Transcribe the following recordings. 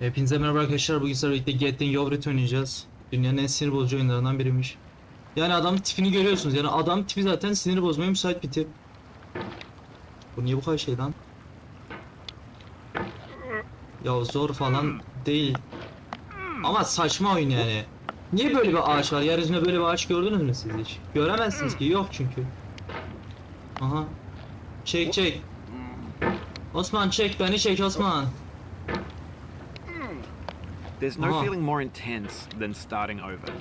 Hepinize merhaba arkadaşlar. Bugün sizlerle birlikte Getting Yovret oynayacağız. Dünyanın en sinir bozucu oyunlarından biriymiş. Yani adam tipini görüyorsunuz. Yani adam tipi zaten sinir bozmaya müsait bir tip. Bu niye bu kadar şey lan? Ya zor falan değil. Ama saçma oyun yani. Niye böyle bir ağaç var? Yeryüzünde böyle bir ağaç gördünüz mü siz hiç? Göremezsiniz ki. Yok çünkü. Aha. Çek çek. Osman çek beni çek Osman. There's no Uh-huh. feeling more intense than starting over.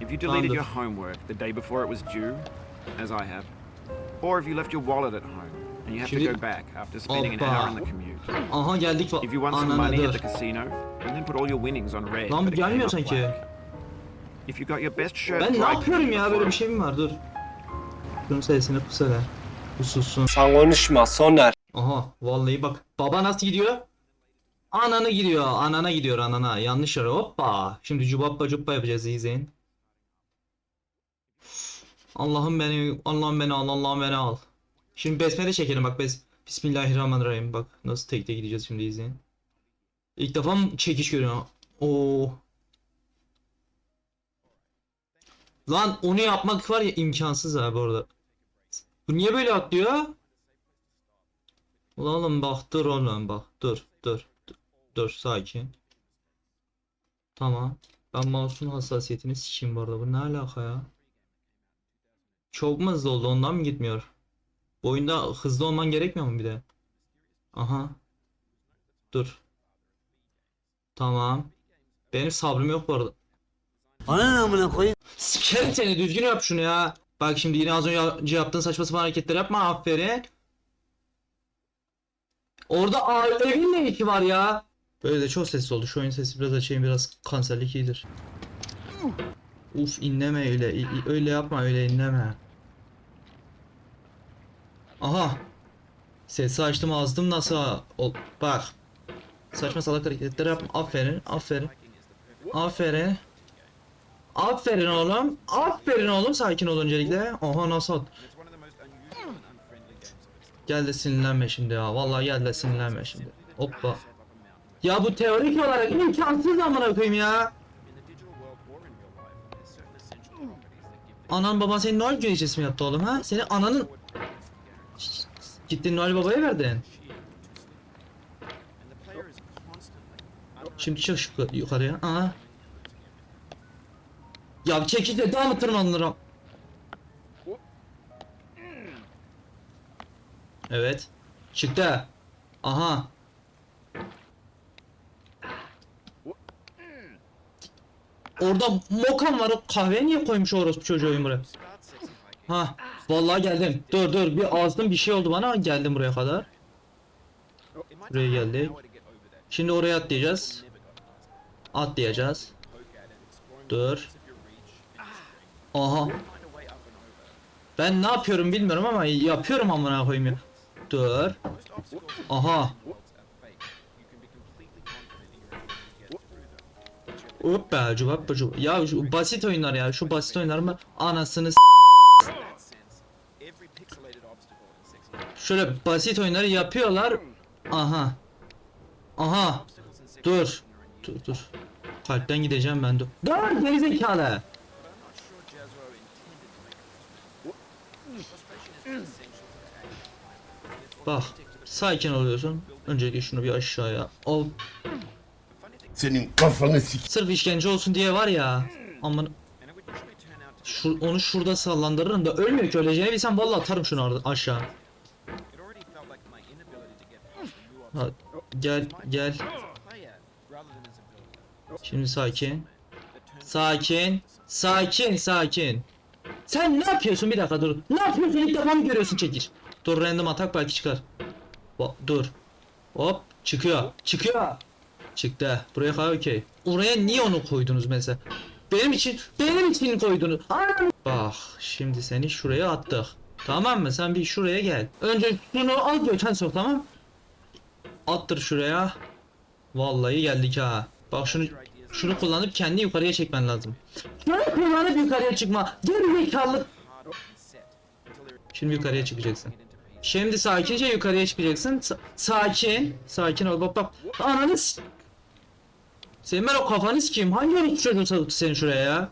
If you deleted Tamamdır. your homework the day before it was due, as I have, or if you left your wallet at home and you have Şimdi- to go back after spending an Hoppa. hour in the commute. Aha geldik If you won some Ananı money at dur. the casino and then put all your winnings on red. Lan but it came gelmiyor up sanki. black. If you got your best shirt Ben ne yapıyorum ya before böyle bir şey mi var dur. Şunun sesini kısala. Bu sussun. Sen konuşma Soner. Aha vallahi bak. Baba nasıl gidiyor? Ananı gidiyor. Anana gidiyor anana. Yanlış yere hoppa. Şimdi cubappa cuppa yapacağız izleyin. Allah'ım beni Allah'ım beni al Allah'ım beni al. Şimdi besmele çekelim bak bes. Bismillahirrahmanirrahim bak nasıl tek tek gideceğiz şimdi izleyin. İlk defa mı çekiş görüyorum. Oo. Lan onu yapmak var ya imkansız abi orada. Bu niye böyle atlıyor? Ulan oğlum bak dur oğlum bak dur dur dur, sakin. Tamam. Ben mouse'un hassasiyetini sikeyim bu arada. Bu ne alaka ya? Çok mu hızlı oldu ondan mı gitmiyor? Bu oyunda hızlı olman gerekmiyor mu bir de? Aha. Dur. Tamam. Benim sabrım yok bu arada. Ana amına koyayım. Sikerim seni düzgün yap şunu ya. Bak şimdi yine az önce yaptığın saçma sapan hareketler yapma aferin. Orada aa, evin ne işi var ya? Böyle de çok sessiz oldu. Şu oyun sesi biraz açayım biraz kanserlik iyidir. Uf inleme öyle. öyle yapma öyle inleme. Aha. Sesi açtım azdım nasıl ol bak. Saçma salak hareketler yapma. Aferin aferin. Aferin. Aferin oğlum. Aferin oğlum. Sakin ol öncelikle. Oha nasıl? Gel de sinirlenme şimdi ya. Vallahi gel de sinirlenme şimdi. Hoppa. Ya bu teorik olarak imkansız amına koyayım ya. Anan baban senin Noel gecesi mi yaptı oğlum ha? Senin ananın... Gittin Noel babaya verdin. Şimdi çık şu yukarıya. Aha. Ya çekil de daha mı tırmanırım? Evet. Çıktı. Aha. Orada mokam var. Kahve niye koymuş orospu çocuğu buraya? Ha. Vallahi geldim. Dur dur bir ağzım bir şey oldu bana geldim buraya kadar. Buraya geldik. Şimdi oraya atlayacağız. Atlayacağız. Dur. Aha. Ben ne yapıyorum bilmiyorum ama yapıyorum amına koyayım ya. Dur. Aha. Hoppa cubappa cubap. Ya şu basit oyunlar ya. Şu basit oyunlar mı? Anasını Şöyle basit oyunları yapıyorlar. Aha. Aha. Dur. Dur dur. Kalpten gideceğim ben dur. Dur gerizekalı. Bak. Sakin oluyorsun. Öncelikle şunu bir aşağıya al. Senin kafanı sik. Sırf işkence olsun diye var ya. Aman Şur, onu şurada sallandırırım da ölmüyor ki öleceğini bilsem vallahi atarım şunu aşağı. Ha, gel gel. Şimdi sakin. Sakin. Sakin sakin. Sen ne yapıyorsun bir dakika dur. Ne yapıyorsun ilk defa mı görüyorsun çekiş. Dur random atak belki çıkar. Ba- dur. Hop çıkıyor. Çıkıyor. Çıktı. Buraya kadar okey. Oraya niye onu koydunuz mesela? Benim için, benim için koydunuz. Bak şimdi seni şuraya attık. Tamam mı? Sen bir şuraya gel. Önce şunu al göten sok tamam Attır şuraya. Vallahi geldik ha. Bak şunu şunu kullanıp kendi yukarıya çekmen lazım. Şunu kullanıp yukarıya çıkma. Geri zekalı. Şimdi yukarıya çıkacaksın. Şimdi sakince yukarıya çıkacaksın. Sa- sakin. Sakin ol bak bak. Ananı Senin ben o kafanı sikeyim. Hangi orospu çocuğu soktu seni şuraya ya?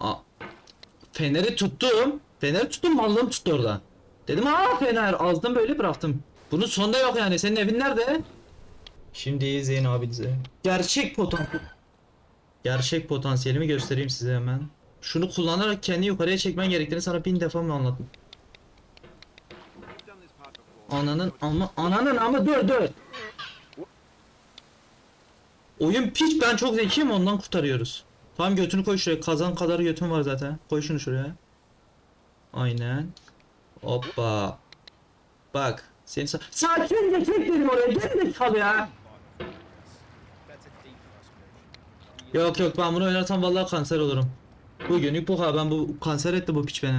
Aa. Feneri tuttum. Feneri tuttum mallığım tuttu orada. Dedim aa fener aldım böyle bıraktım. Bunun sonunda yok yani. Senin evin nerede? Şimdi izleyin abi bize. Gerçek potansiyel. Gerçek potansiyelimi göstereyim size hemen. Şunu kullanarak kendi yukarıya çekmen gerektiğini sana bin defa mı anlattım? Ananın ama ananın ama dur dur. Oyun piç ben çok zekiyim ondan kurtarıyoruz. Tamam götünü koy şuraya kazan kadar götün var zaten. Koy şunu şuraya. Aynen. Hoppa. Bak. Seni sa Sakince çek dedim oraya. Gel kal ya. Yok yok ben bunu oynarsam vallahi kanser olurum. Bugünlük bu kadar ben bu kanser etti bu piç beni.